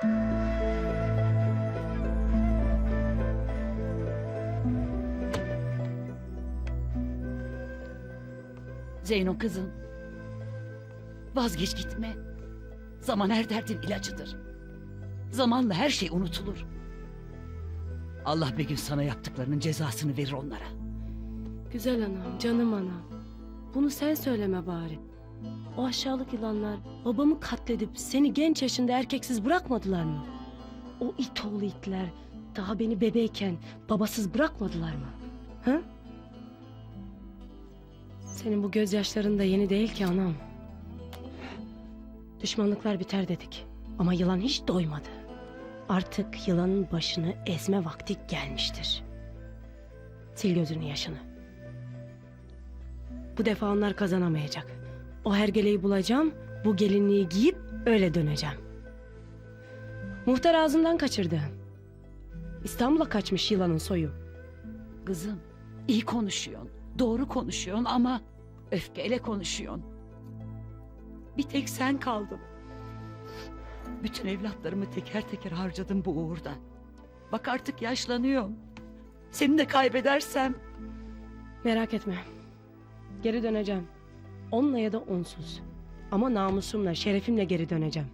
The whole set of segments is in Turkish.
Zeyno kızım. Vazgeç gitme. Zaman her derdin ilacıdır. Zamanla her şey unutulur. Allah bir gün sana yaptıklarının cezasını verir onlara. Güzel anam, canım anam. Bunu sen söyleme bari. O aşağılık yılanlar babamı katledip seni genç yaşında erkeksiz bırakmadılar mı? O it oğlu itler daha beni bebeyken babasız bırakmadılar mı? Hı? Senin bu gözyaşların da yeni değil ki anam. Düşmanlıklar biter dedik. Ama yılan hiç doymadı. Artık yılanın başını ezme vakti gelmiştir. Sil gözünün yaşını. Bu defa onlar kazanamayacak. O hergeleyi bulacağım, bu gelinliği giyip öyle döneceğim. Muhtar ağzından kaçırdı. İstanbul'a kaçmış yılanın soyu. Kızım iyi konuşuyorsun. Doğru konuşuyorsun ama öfkeyle konuşuyorsun. Bir tek sen kaldın. Bütün evlatlarımı teker teker harcadım bu uğurda. Bak artık yaşlanıyorum. Seni de kaybedersem Merak etme. Geri döneceğim. Onunla ya da onsuz. Ama namusumla, şerefimle geri döneceğim.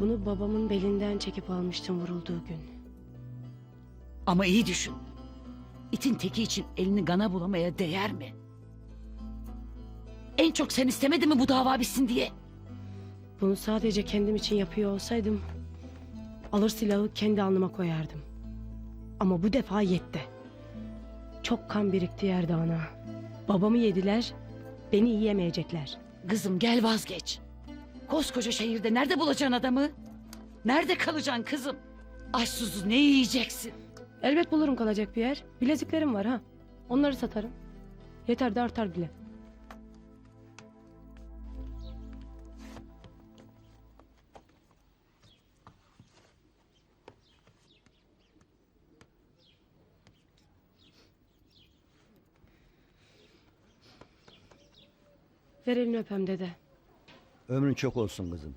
Bunu babamın belinden çekip almıştım vurulduğu gün. Ama iyi düşün. İtin teki için elini gana bulamaya değer mi? En çok sen istemedin mi bu dava bitsin diye? Bunu sadece kendim için yapıyor olsaydım alır silahı kendi alnıma koyardım. Ama bu defa yetti. Çok kan birikti yerde ana. Babamı yediler, beni yiyemeyecekler. Kızım gel vazgeç. Koskoca şehirde nerede bulacaksın adamı? Nerede kalacaksın kızım? Aç susuz ne yiyeceksin? Elbet bulurum kalacak bir yer. Bileziklerim var ha. Onları satarım. Yeter de artar bile. Ver elini öpem dede. Ömrün çok olsun kızım.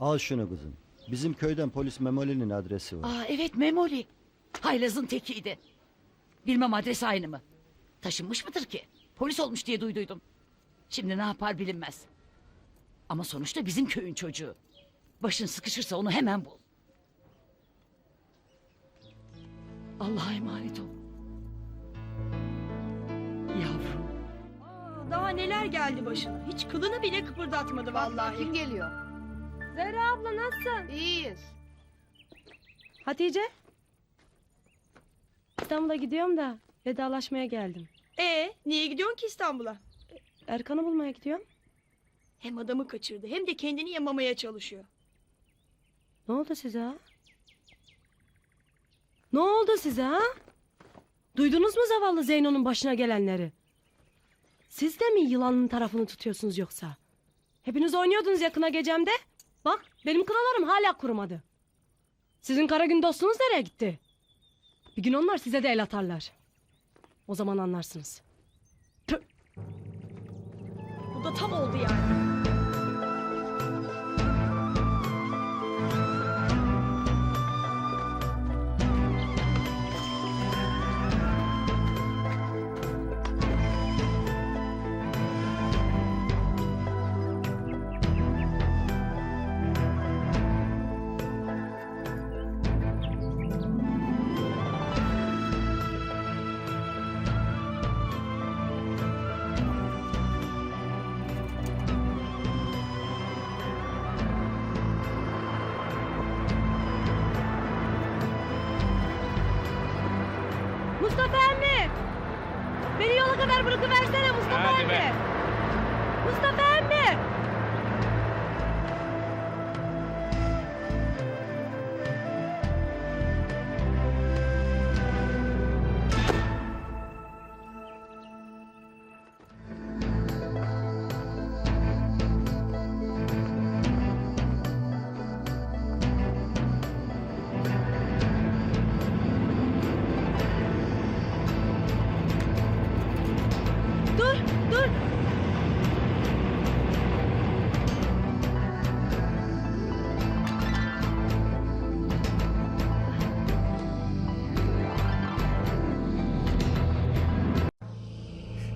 Al şunu kızım. Bizim köyden polis Memoli'nin adresi var. Aa evet Memoli. Haylazın tekiydi. Bilmem adres aynı mı? Taşınmış mıdır ki? Polis olmuş diye duyduydum. Şimdi ne yapar bilinmez. Ama sonuçta bizim köyün çocuğu. Başın sıkışırsa onu hemen bul. Allah'a emanet ol. Daha neler geldi başına. Hiç kılını bile kıpırdatmadı vallahi. Kim geliyor? Zehra abla nasılsın? İyiyiz. Hatice? İstanbul'a gidiyorum da vedalaşmaya geldim. Ee, niye gidiyorsun ki İstanbul'a? Erkan'ı bulmaya gidiyorum. Hem adamı kaçırdı hem de kendini yamamaya çalışıyor. Ne oldu size ha? Ne oldu size ha? Duydunuz mu zavallı Zeyno'nun başına gelenleri? Siz de mi yılanın tarafını tutuyorsunuz yoksa? Hepiniz oynuyordunuz yakına gecemde. Bak benim kınalarım hala kurumadı. Sizin kara gün dostunuz nereye gitti? Bir gün onlar size de el atarlar. O zaman anlarsınız. Bu da tam oldu yani. Kadar bırakıversene Mustafa Hadi emmi! be. Mustafa